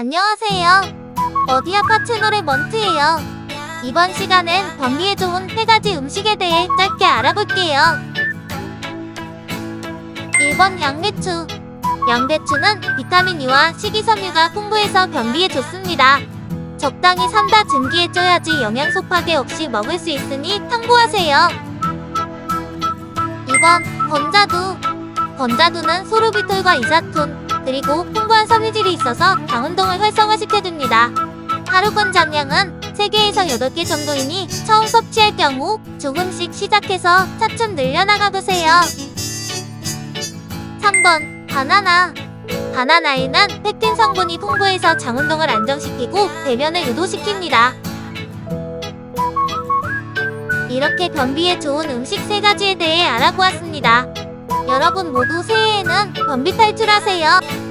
안녕하세요. 어디 아파 채널의 먼트예요. 이번 시간엔 변비에 좋은 세 가지 음식에 대해 짧게 알아볼게요. 1번 양배추. 양배추는 비타민 U와 식이섬유가 풍부해서 변비에 좋습니다. 적당히 삶다 증기에 쪄야지 영양소 파괴 없이 먹을 수 있으니 참고하세요. 2번 건자두. 건자두는 소르비톨과 이자톤, 그리고 풍부한 섬유질이 있어서 장운동을 활성화시켜줍니다. 하루 권장량은 3개에서 8개 정도이니 처음 섭취할 경우 조금씩 시작해서 차츰 늘려나가 보세요. 3번 바나나 바나나에는 펙틴 성분이 풍부해서 장운동을 안정시키고 배변을 유도시킵니다. 이렇게 변비에 좋은 음식 3가지에 대해 알아보았습니다. 여러분 모두 새해에는 변비 탈출하세요.